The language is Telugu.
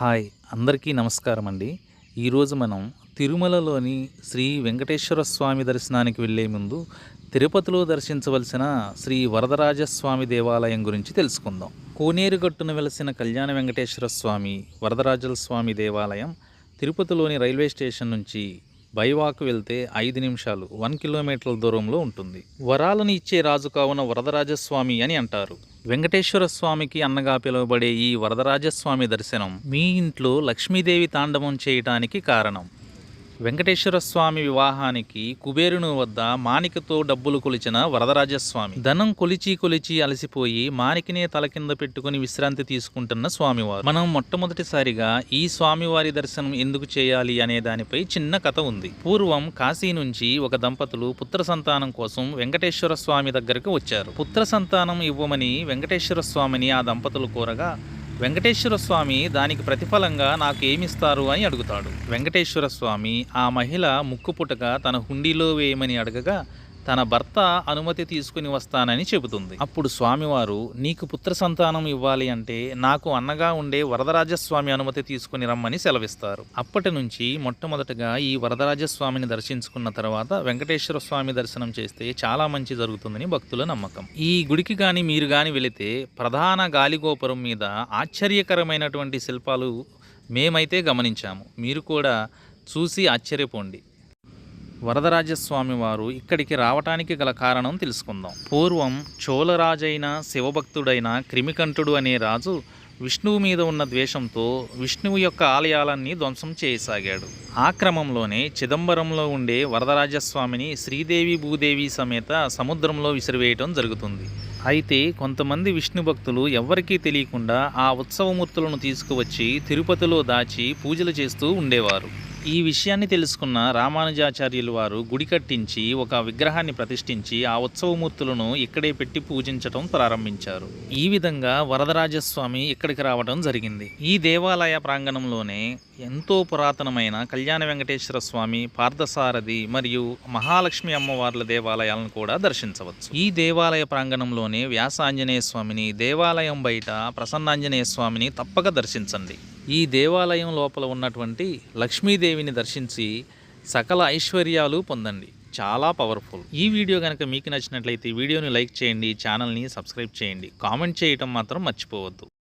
హాయ్ అందరికీ నమస్కారం అండి. ఈరోజు మనం తిరుమలలోని శ్రీ వెంకటేశ్వర స్వామి దర్శనానికి వెళ్ళే ముందు తిరుపతిలో దర్శించవలసిన శ్రీ వరదరాజస్వామి దేవాలయం గురించి తెలుసుకుందాం. కోనేరుగట్టును వెలసిన కళ్యాణ వెంకటేశ్వర స్వామి వరదరాజల స్వామి దేవాలయం తిరుపతిలోని రైల్వే స్టేషన్ నుంచి బైవాక్ వెళ్తే ఐదు నిమిషాలు వన్ కిలోమీటర్ల దూరంలో ఉంటుంది. వరాలను ఇచ్చే రాజు కావున వరదరాజస్వామి అని అంటారు. వెంకటేశ్వర స్వామికి అన్నగా పిలువబడే ఈ వరదరాజస్వామి దర్శనం మీ ఇంట్లో లక్ష్మీదేవి తాండవం చేయటానికి కారణం. వెంకటేశ్వర స్వామి వివాహానికి కుబేరుని వద్ద మాణికతో డబ్బులు కొలిచిన వరదరాజస్వామి. ధనం కొలిచి కొలిచి అలసిపోయి మాణికినే తల కింద పెట్టుకుని విశ్రాంతి తీసుకుంటున్న స్వామివారు. మనం మొట్టమొదటిసారిగా ఈ స్వామివారి దర్శనం ఎందుకు చేయాలి అనే దానిపై చిన్న కథ ఉంది. పూర్వం కాశీ నుంచి ఒక దంపతులు పుత్ర సంతానం కోసం వెంకటేశ్వర స్వామి దగ్గరకు వచ్చారు. పుత్ర సంతానం ఇవ్వమని వెంకటేశ్వర స్వామిని ఆ దంపతులు కోరగా వెంకటేశ్వర స్వామి దానికి ప్రతిఫలంగా నాకు ఏమిస్తారు అని అడుగుతాడు. వెంకటేశ్వర స్వామి ఆ మహిళ ముక్కు పుటక తన హుండీలో వేయమని అడగగా తన భర్త అనుమతి తీసుకుని వస్తానని చెబుతుంది. అప్పుడు స్వామివారు నీకు పుత్ర సంతానం ఇవ్వాలి అంటే నాకు అన్నగా ఉండే వరదరాజస్వామి అనుమతి తీసుకుని రమ్మని సెలవిస్తారు. అప్పటి నుంచి మొట్టమొదటగా ఈ వరదరాజస్వామిని దర్శించుకున్న తర్వాత వెంకటేశ్వర స్వామి దర్శనం చేస్తే చాలా మంచి జరుగుతుందని భక్తుల నమ్మకం. ఈ గుడికి కానీ మీరు కానీ వెళితే ప్రధాన గాలిగోపురం మీద ఆశ్చర్యకరమైనటువంటి శిల్పాలు మేమైతే గమనించాము. మీరు కూడా చూసి ఆశ్చర్యపోండి. వరదరాజస్వామి వారు ఇక్కడికి రావటానికి గల కారణం తెలుసుకుందాం. పూర్వం చోళరాజైన శివభక్తుడైన క్రిమికంఠుడు అనే రాజు విష్ణువు మీద ఉన్న ద్వేషంతో విష్ణువు యొక్క ఆలయాలన్నీ ధ్వంసం చేయసాగాడు. ఆ క్రమంలోనే చిదంబరంలో ఉండే వరదరాజస్వామిని శ్రీదేవి భూదేవి సమేత సముద్రంలో విసిరివేయటం జరుగుతుంది. అయితే కొంతమంది విష్ణు భక్తులు ఎవ్వరికీ తెలియకుండా ఆ ఉత్సవమూర్తులను తీసుకువచ్చి తిరుపతిలో దాచి పూజలు చేస్తూ ఉండేవారు. ఈ విషయాన్ని తెలుసుకున్న రామానుజాచార్యులు వారు గుడి కట్టించి ఒక విగ్రహాన్ని ప్రతిష్ఠించి ఆ ఉత్సవమూర్తులను ఇక్కడే పెట్టి పూజించటం ప్రారంభించారు. ఈ విధంగా వరదరాజస్వామి ఇక్కడికి రావడం జరిగింది. ఈ దేవాలయ ప్రాంగణంలోనే ఎంతో పురాతనమైన కళ్యాణ వెంకటేశ్వర స్వామి పార్థసారథి మరియు మహాలక్ష్మి అమ్మవార్ల దేవాలయాలను కూడా దర్శించవచ్చు. ఈ దేవాలయ ప్రాంగణంలోనే వ్యాస ఆంజనేయ స్వామిని దేవాలయం బయట ప్రసన్నాంజనేయ స్వామిని తప్పక దర్శించండి. ఈ దేవాలయం లోపల ఉన్నటువంటి లక్ష్మీదేవిని దర్శించి సకల ఐశ్వర్యాలు పొందండి. చాలా పవర్ఫుల్ ఈ వీడియో కనుక మీకు నచ్చినట్లయితే వీడియోని లైక్ చేయండి ఛానల్ని సబ్స్క్రైబ్ చేయండి. కామెంట్ చేయటం మాత్రం మర్చిపోవద్దు.